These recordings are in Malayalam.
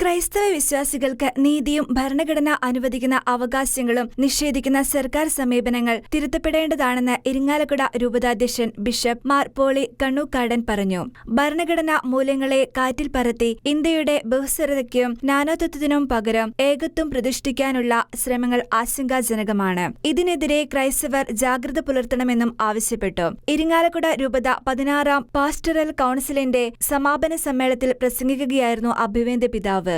ക്രൈസ്തവ വിശ്വാസികൾക്ക് നീതിയും ഭരണഘടന അനുവദിക്കുന്ന അവകാശങ്ങളും നിഷേധിക്കുന്ന സർക്കാർ സമീപനങ്ങൾ തിരുത്തപ്പെടേണ്ടതാണെന്ന് ഇരിങ്ങാലക്കുട രൂപതാധ്യക്ഷൻ ബിഷപ്പ് മാർ പോളി കണ്ണൂക്കാടൻ പറഞ്ഞു. ഭരണഘടനാ മൂല്യങ്ങളെ കാറ്റിൽ പറത്തി ഇന്ത്യയുടെ ബഹുസ്വരതയ്ക്കും നാനാത്വത്തിനും പകരം ഏകത്വം പ്രതിഷ്ഠിക്കാനുള്ള ശ്രമങ്ങൾ ആശങ്കാജനകമാണ്. ഇതിനെതിരെ ക്രൈസ്തവർ ജാഗ്രത പുലർത്തണമെന്നും ആവശ്യപ്പെട്ടു. ഇരിങ്ങാലക്കുട രൂപത പതിനാറാം പാസ്റ്ററൽ കൗൺസിലിന്റെ സമാപന സമ്മേളനത്തിൽ പ്രസംഗിക്കുകയായിരുന്നു അഭിവേന്ദ്യ പിതാവ്.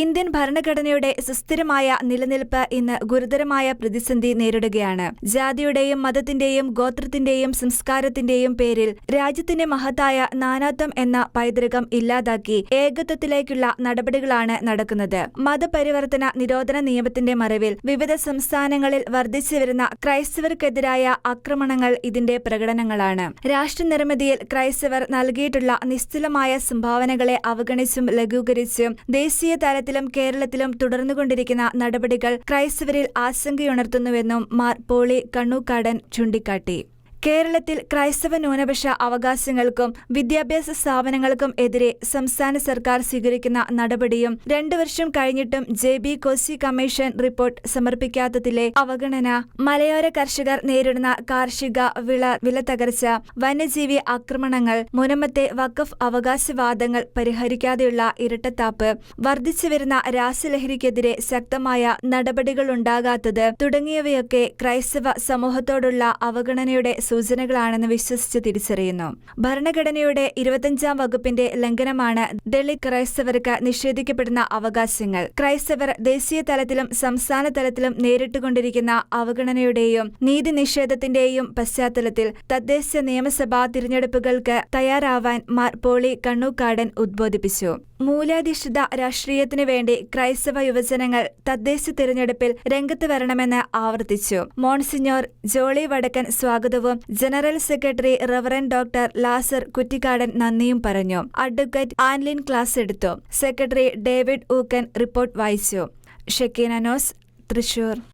ഇന്ത്യൻ ഭരണഘടനയുടെ സുസ്ഥിരമായ നിലനിൽപ്പ് ഇന്ന് ഗുരുതരമായ പ്രതിസന്ധി നേരിടുകയാണ്. ജാതിയുടെയും മതത്തിന്റെയും ഗോത്രത്തിന്റെയും സംസ്കാരത്തിന്റെയും പേരിൽ രാജ്യത്തിന്റെ മഹത്തായ നാനാത്വം എന്ന പൈതൃകം ഇല്ലാതാക്കി ഏകത്വത്തിലേക്കുള്ള നടപടികളാണ് നടക്കുന്നത്. മതപരിവർത്തന നിരോധന നിയമത്തിന്റെ മറവിൽ വിവിധ സംസ്ഥാനങ്ങളിൽ വർദ്ധിച്ചു വരുന്ന ക്രൈസ്തവർക്കെതിരായ ആക്രമണങ്ങൾ ഇതിന്റെ പ്രകടനങ്ങളാണ്. രാഷ്ട്രനിർമ്മിതിയിൽ ക്രൈസ്തവർ നൽകിയിട്ടുള്ള നിസ്തുലമായ സംഭാവനകളെ അവഗണിച്ചും ലഘൂകരിച്ചും ദേശീയ തലത്തിലും കേരളത്തിലും തുടർന്നുകൊണ്ടിരിക്കുന്ന നടപടികൾ ക്രൈസ്തവരിൽ ആശങ്കയുണർത്തുന്നുവെന്നും മാർ പോളി കണ്ണൂക്കാടൻ ചൂണ്ടിക്കാട്ടി. കേരളത്തിൽ ക്രൈസ്തവ ന്യൂനപക്ഷ അവകാശങ്ങൾക്കും വിദ്യാഭ്യാസ സ്ഥാപനങ്ങൾക്കും എതിരെ സംസ്ഥാന സർക്കാർ സ്വീകരിക്കുന്ന നടപടിയും രണ്ടു വർഷം കഴിഞ്ഞിട്ടും J B Koshy commission report സമർപ്പിക്കാത്തതിലെ അവഗണന മലയോര കർഷകർ നേരിടുന്ന കാർഷിക വിള വില തകർച്ച വന്യജീവി ആക്രമണങ്ങൾ മുനമത്തെ വഖഫ് അവകാശവാദങ്ങൾ പരിഹരിക്കാതെയുള്ള ഇരട്ടത്താപ്പ് വർദ്ധിച്ചു വരുന്ന രാസലഹരിക്കെതിരെ ശക്തമായ നടപടികളുണ്ടാകാത്തത് തുടങ്ങിയവയൊക്കെ ക്രൈസ്തവ സമൂഹത്തോടുള്ള അവഗണനയുടെ സൂചനകളാണെന്ന് വിശ്വസിച്ച് തിരിച്ചറിയുന്നു. ഭരണഘടനയുടെ ഇരുപത്തിയഞ്ചാം വകുപ്പിന്റെ ലംഘനമാണ് ദളിത് ക്രൈസ്തവർക്ക് നിഷേധിക്കപ്പെടുന്ന അവകാശങ്ങൾ. ക്രൈസ്തവർ ദേശീയ തലത്തിലും സംസ്ഥാന തലത്തിലും നേരിട്ടുകൊണ്ടിരിക്കുന്ന അവഗണനയുടെയും നീതി നിഷേധത്തിന്റെയും പശ്ചാത്തലത്തിൽ തദ്ദേശ നിയമസഭാ തിരഞ്ഞെടുപ്പുകൾക്ക് തയ്യാറാവാൻ മാർ പോളി കണ്ണൂക്കാടൻ ഉദ്ബോധിപ്പിച്ചു. മൂലാധിഷ്ഠിത രാഷ്ട്രീയത്തിനു വേണ്ടി ക്രൈസ്തവ യുവജനങ്ങൾ തദ്ദേശ തിരഞ്ഞെടുപ്പിൽ രംഗത്ത് വരണമെന്ന് ആവർത്തിച്ചു. മോൺസിഞ്ഞോർ ജോളി വടക്കൻ സ്വാഗതവും general secretary reverend doctor Lazar Kuttikadan നന്ദിയും പറഞ്ഞു. അഡ്വക്കേറ്റ് ആൻലിൻ ക്ലാസ് എടുത്തു. സെക്രട്ടറി ഡേവിഡ് ഊക്കൻ റിപ്പോർട്ട് വായിച്ചു. ഷക്കീന നോസ് തൃശൂർ.